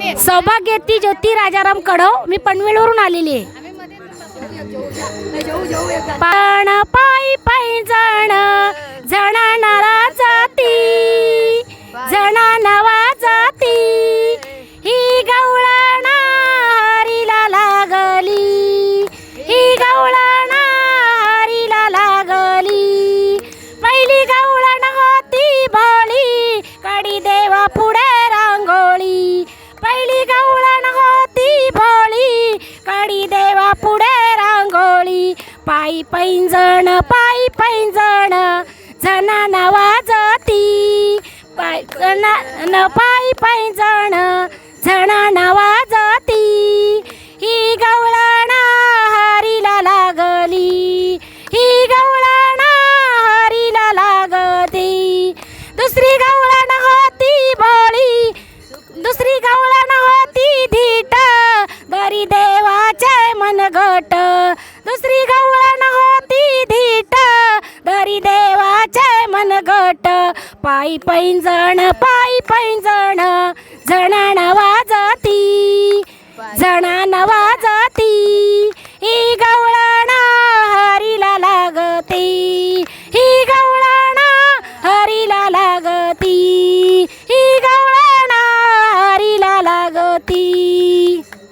सौभाग्यवती ज्योती राजाराम कडव मी पनवेलवरून आलेली आहे. पण पायी पायी जण पायी पैंजण पायी पैंजण झना नवा पाय न पायी पैंजण झणा नवा ही गवळणा हरीला लागली. ही गवळणा हरीला लागती. दुसरी गवळण होती भोळी दुसरी गवळण होती धीट. दरी देवाचे मनगट मन घट. पायी पैंजण पायी पैंजण जणाण वाजती जणा वाजती. ही गवळणा हरीला लागती ही गवळाणा हरीला लागती ही गवळणा हरीला लागती.